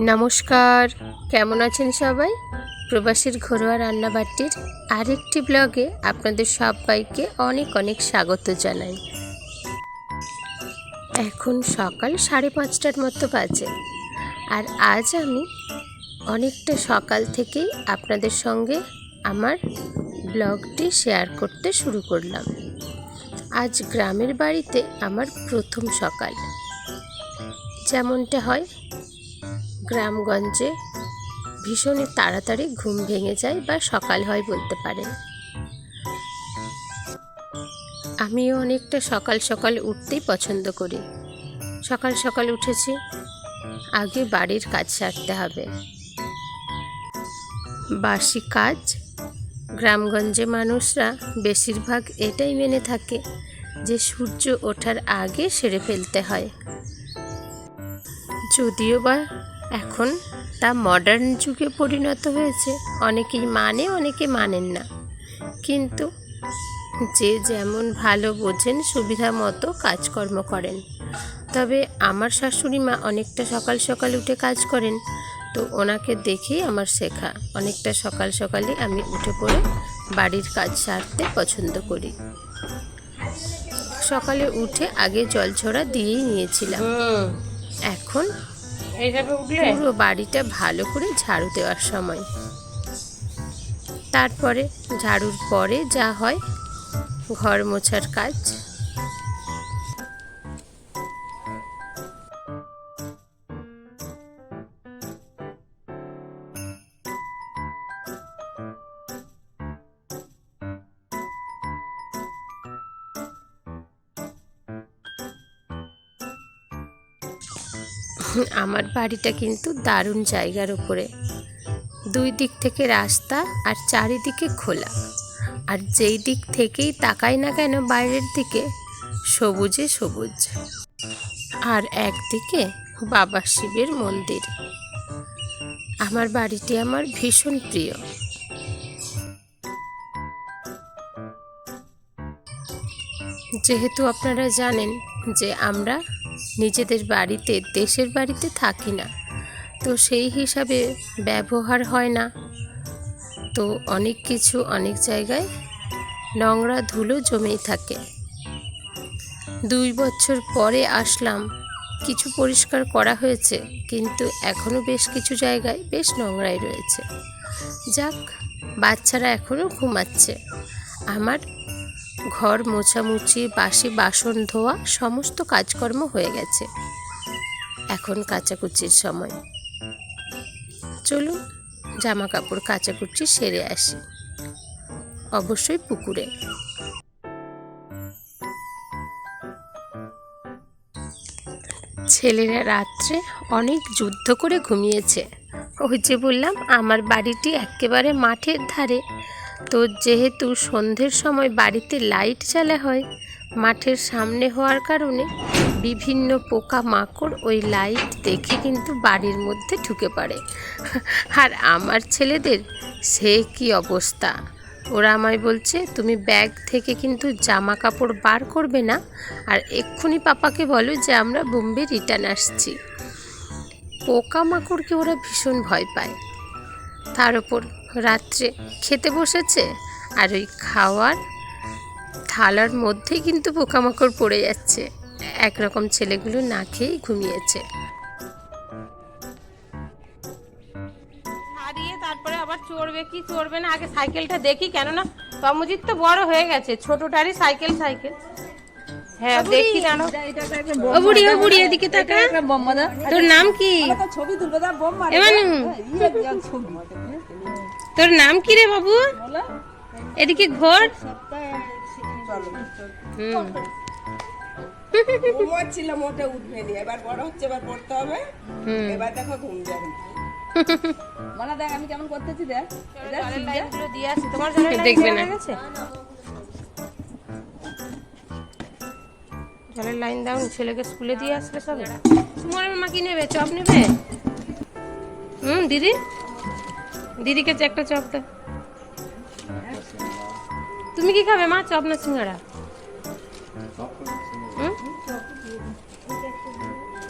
নমস্কার, কেমন আছেন সবাই? প্রবাসীর ঘরোয়া রান্নাবাটির আরেকটি ব্লগে আপনাদের সবাইকে অনেক অনেক স্বাগত জানাই। এখন সকাল সাড়ে পাঁচটার মতো বাজে আর আজ আমি অনেকটা সকাল থেকেই আপনাদের সঙ্গে আমার ব্লগটি শেয়ার করতে শুরু করলাম। আজ গ্রামের বাড়িতে আমার প্রথম সকাল। যেমনটা হয়, গ্রামগঞ্জে ভীষণই তাড়াতাড়ি ঘুম ভেঙে যায় বা সকাল হয় বলতে পারেন। আমিও অনেকটা সকাল সকাল উঠতেই পছন্দ করি। সকাল সকাল উঠেছি, আগে বাড়ির কাজ সারতে হবে। বাসি কাজ, গ্রামগঞ্জে মানুষরা বেশিরভাগ এটাই মেনে থাকে যে সূর্য ওঠার আগে সেরে ফেলতে হয়। যদিও বা এখন তা মডার্ন যুগে পরিণত হয়েছে, অনেকেই মানে অনেকে মানেন না। কিন্তু যে যেমন ভালো বোঝেন, সুবিধা মতো কাজকর্ম করেন। তবে আমার শাশুড়ি মা অনেকটা সকাল সকাল উঠে কাজ করেন, তো ওনাকে দেখেই আমার শেখা। অনেকটা সকাল সকালে আমি উঠে পড়ে বাড়ির কাজ সারতে পছন্দ করি। সকালে উঠে আগে জল ছড়া দিয়েই নিয়েছিলাম। এখন পুরো বাড়িটা ভালো করে ঝাড়ু দেওয়ার সময়। তারপরে ঝাড়ুর পরে যা হয় ঘর মোছার কাজ। আমার বাড়িটা কিন্তু দারুণ জায়গার উপরে। দুই দিক থেকে রাস্তা আর চারিদিকে খোলা। আর যেই দিক থেকেই তাকাই না কেন বাইরের দিকে, সবুজে সবুজ। আর একদিকে বাবা শিবের মন্দির। আমার বাড়িটি আমার ভীষণ প্রিয়। যেহেতু আপনারা জানেন যে আমরা নিজেদের বাড়িতে, দেশের বাড়িতে থাকি না। তো সেই হিসাবে ব্যবহার হয় না। তো অনেক কিছু অনেক জায়গায় নোংরা ধুলো জমেই থাকে। দুই বছর পরে আসলাম। কিছু পরিষ্কার করা হয়েছে, কিন্তু এখনও বেশ কিছু জায়গায় বেশ নোংরাই রয়েছে। যাক, বাচ্চারা এখনও ঘুমাচ্ছে। আমার ঘর মোছামুছি, বাসি বাসন ধোয়া, সমস্ত কাজকর্ম হয়ে গেছে। এখন কাচাকুচির সময়। চলুন জামা কাপড় কাচাকুচি সেরে আসি। অবশ্যই পুকুরে। ছেলেরা রাত্রে অনেক যুদ্ধ করে ঘুমিয়েছে। ওই যে বললাম, আমার বাড়িটি একেবারে মাঠের ধারে। তো যেহেতু সন্ধ্যের সময় বাড়িতে লাইট জ্বালা হয়, মাঠের সামনে হওয়ার কারণে বিভিন্ন পোকা মাকড় ওই লাইট দেখে কিন্তু বাড়ির মধ্যে ঢুকে পড়ে। আর আমার ছেলেদের, সে কি অবস্থা? ওরা আমায় বলছে, তুমি ব্যাগ থেকে কিন্তু জামা কাপড় বার করবে না, আর এক্ষুনি পাপাকে বলো যে আমরা বোম্বে রিটার্ন আসছি। পোকামাকড়কে ওরা ভীষণ ভয় পায়। তার ওপর রাত্রে খেতে বসেছে আর ওই খাওয়ার থালার মধ্যেই কিন্তু পোকামাকড় পড়ে যাচ্ছে। একরকম ছেলেগুলো না খেয়েই ঘুমিয়েছে। হারিয়ে তারপরে আবার চড়বে কি চড়বে না? আগে সাইকেলটা দেখি কেননা তমজিৎ তো বড় হয়ে গেছে ছোটটারই সাইকেল সাইকেল। হ্যাঁ দেখি জানো ও বুড়ি ও বুড়ি এদিকে তাকা তোর নাম কি? ছবি তুলবে দা বোম মারে। এমানু দিয়াল ছবি। তোর নাম কি রে বাবু? এদিকে ঘোর। হুম। ঘুমোচ্ছিলাম মোটে উঠবে এবার বড় হচ্ছে এবার পড়তে হবে। হুম। এবার দেখো ঘুম যাবে। মানে দেখ আমি কেমন করতেছি দেখ। দিয়ে আসি। তোমার দেখবে না। গেছে? জলের লাইন দাও ছেলেকে স্কুলে দিয়ে আসবে সবে। সুমনের মা কি নেবে চপ নেবে? হুম দিদি? দিদিকে একটা চপ দাও তুমি কি খাবে মা? চপ না সিঙ্গারা?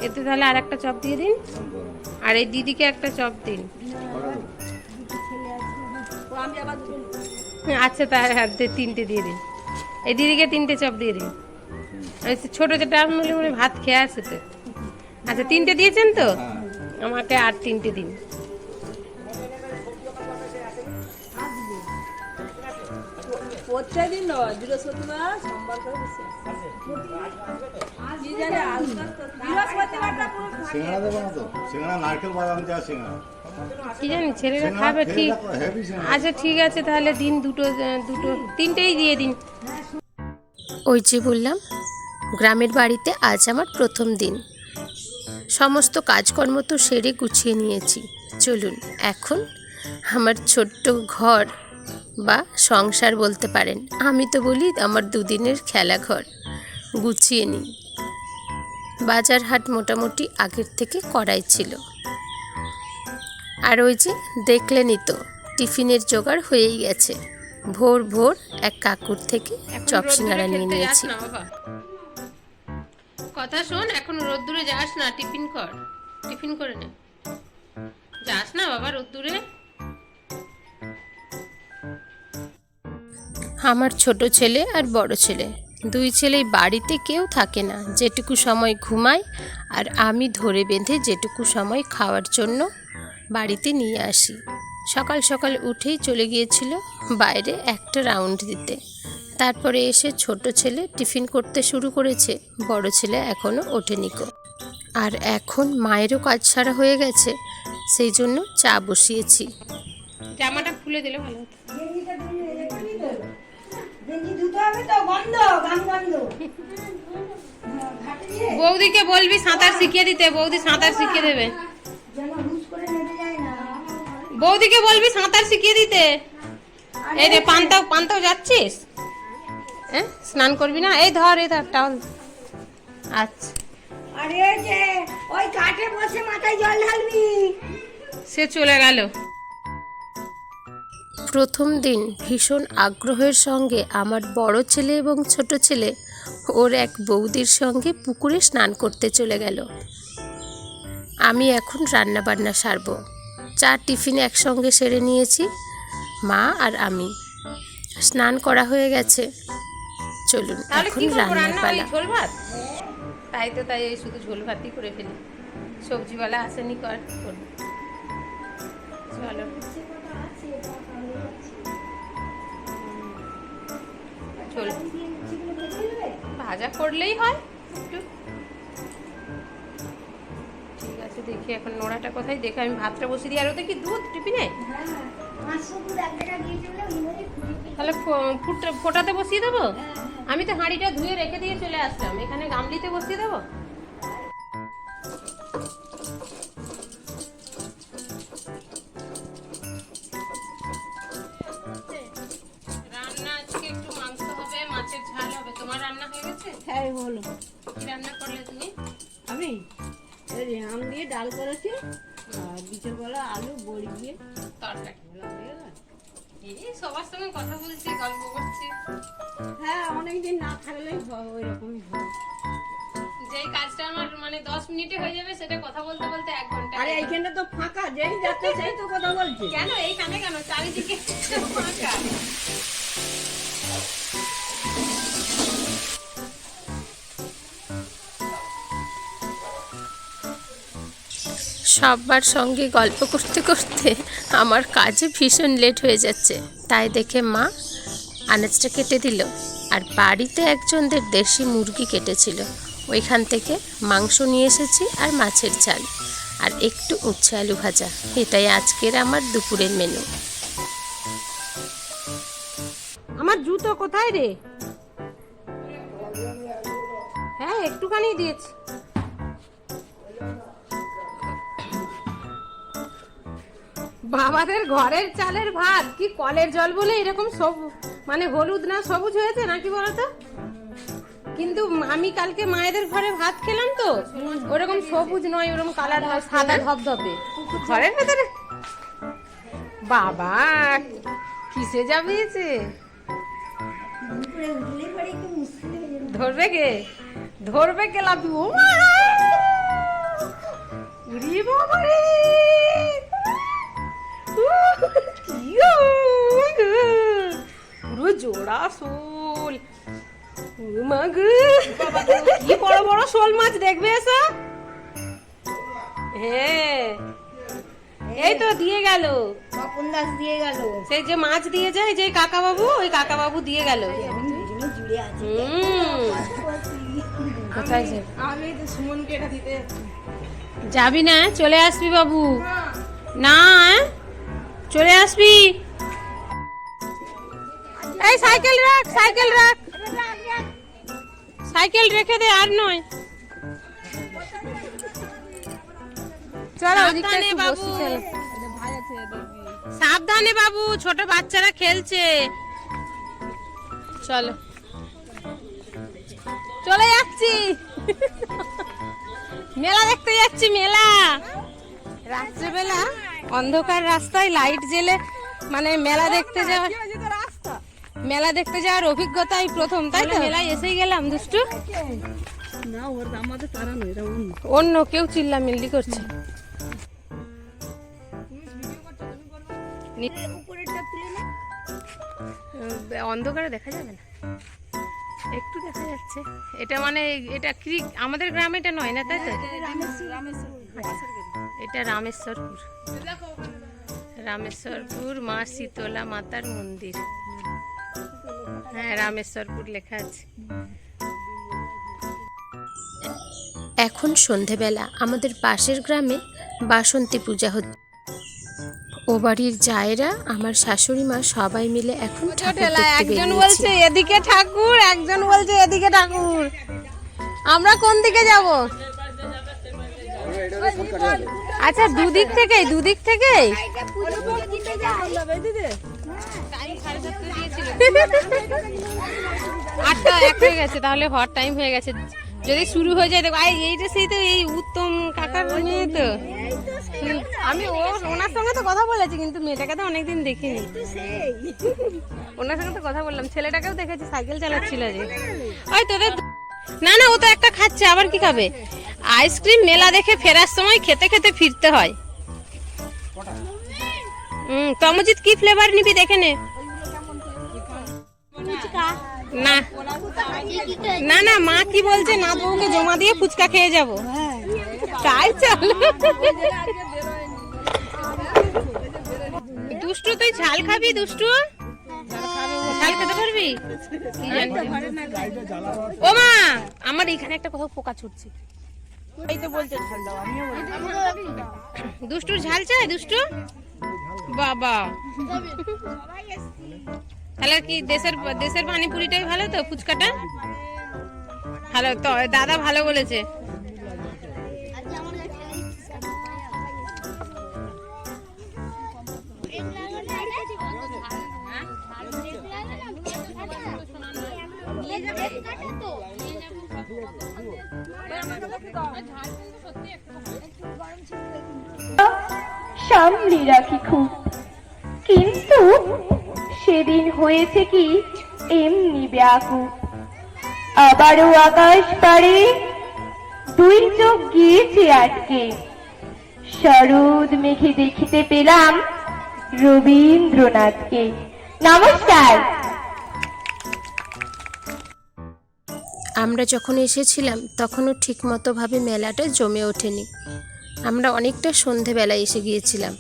এতে তাহলে আর একটা চপ দিয়ে দিন। আর এই দিদিকে একটা চপ দিন। আচ্ছা তার হাতে তিনটে দিয়ে দিন। এই দিদিকে তিনটে চপ দিয়ে দিন। ছোট যেটা মনে ভাত খেয়ে আছে তো। আচ্ছা তিনটে দিয়েছেন তো? আমাকে আর তিনটে দিন। প্রত্যেকদিন নয় বৃহস্পতিবার সোমবার করে বসে কি জানে আজকাল বৃহস্পতিবারটা পুরো সিঙ্গাড়া দেবো না তো? সিঙ্গাড়া নারকেল বাদাম সিঙ্গাড়া কি জানি ছেলেরা খাবে ঠিক। আচ্ছা ঠিক আছে তাহলে দিন দুটো দুটো তিনটেই দিয়ে দিন। ওই যে বললাম গ্রামের বাড়িতে আজ আমার প্রথম দিন। সমস্ত কাজকর্ম তো সেরে গুছিয়ে নিয়েছি। চলুন এখন আমার ছোট্ট ঘর বা সংসার বলতে পারেন। আমি তো বলি আমার দুদিনের খেলাঘর গুছিয়ে নিই। বাজার হাট মোটামুটি আগের থেকে করাই ছিল। আর ওই যে দেখলেনই তো টিফিনের জোগাড় হয়েই গেছে। ভোর ভোর এক কাকুর থেকে চপ সিঙ্গারা নিয়ে নিয়েছি। কথা শোন এখন রোদ্দুরে যাস না টিফিন কর। টিফিন করে নে। যাস না বাবা রোদ্দুরে। আমার ছোট ছেলে আর বড় ছেলে। দুই ছেলেই বাড়িতে কেউ থাকে না। যেটুকু সময় ঘুমায় আর আমি ধরে বেঁধে যেটুকু সময় খাওয়ার জন্য বাড়িতে নিয়ে আসি। সকাল সকাল উঠেই চলে গিয়েছিল বাইরে একটা রাউন্ড দিতে। তারপরে এসে ছোট ছেলে টিফিন করতে শুরু করেছে। বড় ছেলে এখনও ওঠেনি কো আর এখন মায়েরও কাজ সারা হয়ে গেছে। সেই জন্য চা বসিয়েছি। জামাটা খুলে দিলে ভালো হতো। বৌদিকে বলবি সাঁতার শিখিয়ে দিতে বৌদি সাঁতার শিখিয়ে দেবে। বৌদিকে বলবি সাঁতার শিখিয়ে দিতে। এই রে পান্তাও পান্তাও যাচ্ছিস? হ্যাঁ স্নান করবি না? এই ধর এই ধর টাউন আচ্ছা। আরে যে ওই কাঠে বসে মাথায় জল ঢালবি। সে চলে গেল। প্রথম দিন ভীষণ আগ্রহের সঙ্গে আমার বড় ছেলে এবং ছোট ছেলে ওর এক বৌদির সঙ্গে পুকুরে স্নান করতে চলে গেল। আমি এখন রান্না বান্না সারব। চার টিফিন একসঙ্গে সেরে নিয়েছি মা আর আমি। স্নান করা হয়ে গেছে। চলুন এখন রান্নার রান্না পালা। ঝোল ভাত? তাই তো তাই এই শুধু ঝোল ভাতই করে ফেলি। সবজিওয়ালা আসেনি কর। চলো। চল। ভাজা করলেই হয়। একটু। ঠিক আছে দেখি এখন নোড়াটা কোথায় দেখে আমি ভাতটা বসিয়ে দিই। আর ওতে কি দুধ টিফিনে? তাহলে ফো- ফুট- ফোটাতে বসিয়ে দেবো? আমি তো হাঁড়িটা ধুয়ে রেখে দিয়ে চলে আসলাম। এখানে গামলিতে বসিয়ে দেবো? সঙ্গে কথা বলছি গল্প করছি। হ্যাঁ অনেকদিন না থাকলেই ওই রকমই হয়। যেই কাজটা আমার মানে দশ মিনিটে হয়ে যাবে সেটা কথা বলতে বলতে এক ঘণ্টা আরে এইখানটা তো ফাঁকা যেই যাচ্ছে সেই তো কথা বলছি। কেন এইখানে কেন? চারিদিকে ফাঁকা। সবার সঙ্গে গল্প করতে করতে আমার কাজে ভীষণ লেট হয়ে যাচ্ছে। তাই দেখে মা আনাজটা কেটে দিল আর বাড়িতে একজনদের দেশি মুরগি কেটেছিল। ওইখান থেকে মাংস নিয়ে এসেছি আর মাছের ঝাল আর একটু উচ্ছে আলু ভাজা। এটাই আজকের আমার দুপুরের মেনু আমার জুতো কোথায় রে? হ্যাঁ একটুখানি দিয়েছি। বাবাদের ঘরের চালের ভাত। কি কলের জল বলে এরকম সব মানে হলুদ না সবুজ হয়েছে নাকি বলতো? কিন্তু আমি কালকে মায়েদের ঘরে ভাত খেলাম তো, ওরকম সবুজ নয়, ওরকম কালার সাদা ধবধবে ঘরের ভেতরে? বাবা, কিসে যাবে ধরবে কে? ধরবে কে লাভ ও মা! বাবা রে! পুরো জোড়া শোল। ও কি বড় বড় শোল মাছ দেখবে এসা। হ্যাঁ এই তো দিয়ে গেল। তপন দাস দিয়ে গেল। সেই যে মাছ দিয়ে যায় যে কাকা বাবু ওই কাকা বাবু দিয়ে গেল। দুজনে জুড়ে আছে। হুম। কোথায় আমি তো সুমনকে এটা দিতে যাবি না? চলে আসবি বাবু। না চলে আসবি। এই সাইকেল রাখ সাইকেল রাখ। সাইকেল রেখে দে আর নয়। চলো সাবধানে বাবু। সাবধানে বাবু ছোট বাচ্চারা খেলছে। চলো। চলে যাচ্ছি। মেলা দেখতে যাচ্ছি মেলা। রাত্রেবেলা অন্ধকার রাস্তায় লাইট জেলে মানে মেলা দেখতে যাওয়ার মেলা দেখতে যাওয়ার অভিজ্ঞতা এই প্রথম তাই তো? মেলায় এসেই গেলাম দুষ্টু। অন্য। অন্য কেউ চিল্লামিল্লি করছে। অন্ধকারে দেখা যাবে না। একটু দেখা যাচ্ছে। এটা মানে এটা ক্রিক আমাদের গ্রামে এটা নয় না তাই তো? এটা রামেশ্বরপুর। রামেশ্বরপুর মা শীতলা মাতার মন্দির। হ্যাঁ রামেশ্বরপুর লেখা আছে। এখন সন্ধেবেলা আমাদের পাশের গ্রামে বাসন্তী পূজা হচ্ছে ও বাড়ির জায়েরা আমার শাশুড়ি মা সবাই মিলে এখন একজন বলছে এদিকে ঠাকুর একজন বলছে এদিকে ঠাকুর। আমরা কোন দিকে যাব? আচ্ছা দুদিক থেকেই দুদিক থেকেই? আটটা এক হয়ে গেছে, তাহলে হওয়ার টাইম হয়ে গেছে। যদি শুরু হয়ে যায়, দেখো এইটা সেই তো, এই উত্তম কাকার মেয়ে তো। আমি ও ওনার সঙ্গে তো কথা বলেছি, কিন্তু মেয়েটাকে তো অনেকদিন দেখিনি। ওনার সঙ্গে তো কথা বললাম। ছেলেটাকেও দেখেছি, সাইকেল চালাচ্ছিল যে। ওই তোদের না না, ও তো একটা খাচ্ছে, আবার কি খাবে? আইসক্রিম মেলা দেখে ফেরার সময় খেতে খেতে ফিরতে হয়। হুম তমজিৎ কি ফ্লেভার নিবি দেখে নে। না। না না, মা কি বলছে? না বউকে জমা দিয়ে ফুচকা খেয়ে যাব। তাই চল। দুষ্টু, তুই ঝাল খাবি দুষ্টু? ঝাল খেতে পারবি? ও মা, আমার এখানে একটা কোথাও পোকা ছুটছে। এই তো বলছে ঝাল দাও আমিও দুষ্টুর ঝাল চাই দুষ্টু বাবা। তাহলে কি দেশের দেশের পানিপুরিটাই ভালো তো ফুচকাটা? ভালো তো দাদা ভালো বলেছে। সামনে রাখি খুব। কিন্তু সেদিন হয়েছে কি এমনি ব্যাকুল আবারও আকাশ পারে দুই চোখ গিয়েছে আটকে। শরদ মেঘে দেখিতে পেলাম রবীন্দ্রনাথকে। নমস্কার। আমরা যখন এসেছিলাম, তখনও ঠিকমতোভাবে মেলাটা জমে ওঠেনি। আমরা অনেকটা সন্ধেবেলায় এসে গিয়েছিলাম।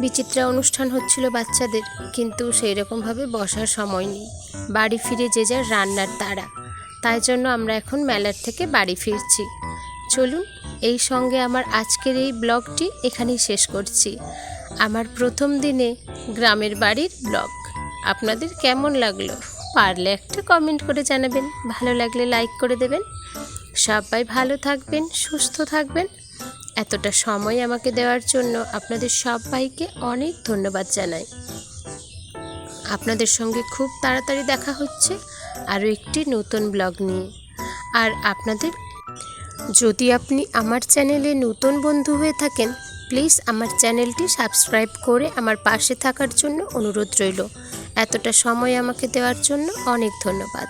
বিচিত্রা অনুষ্ঠান হচ্ছিল বাচ্চাদের, কিন্তু সেই রকমভাবে বসার সময় নেই। বাড়ি ফিরে যে যার রান্নার তারা তাই জন্য আমরা এখন মেলার থেকে বাড়ি ফিরছি। চলুন, এই সঙ্গে আমার আজকের এই ব্লগটি এখানেই শেষ করছি। আমার প্রথম দিনে গ্রামের বাড়ির ব্লগ। আপনাদের কেমন লাগল? পারলে একটা কমেন্ট করে জানাবেন। ভালো লাগলে লাইক করে দেবেন। সবাই ভালো থাকবেন, সুস্থ থাকবেন। এতটা সময় আমাকে দেওয়ার জন্য আপনাদের সবাইকে অনেক ধন্যবাদ জানাই। আপনাদের সঙ্গে খুব তাড়াতাড়ি দেখা হচ্ছে আরও একটি নতুন ব্লগ নিয়ে। আর আপনাদের, যদি আপনি আমার চ্যানেলে নতুন বন্ধু হয়ে থাকেন প্লিজ আমার চ্যানেলটি সাবস্ক্রাইব করে আমার পাশে থাকার জন্য অনুরোধ রইল। এতটা সময় আমাকে দেওয়ার জন্য অনেক ধন্যবাদ।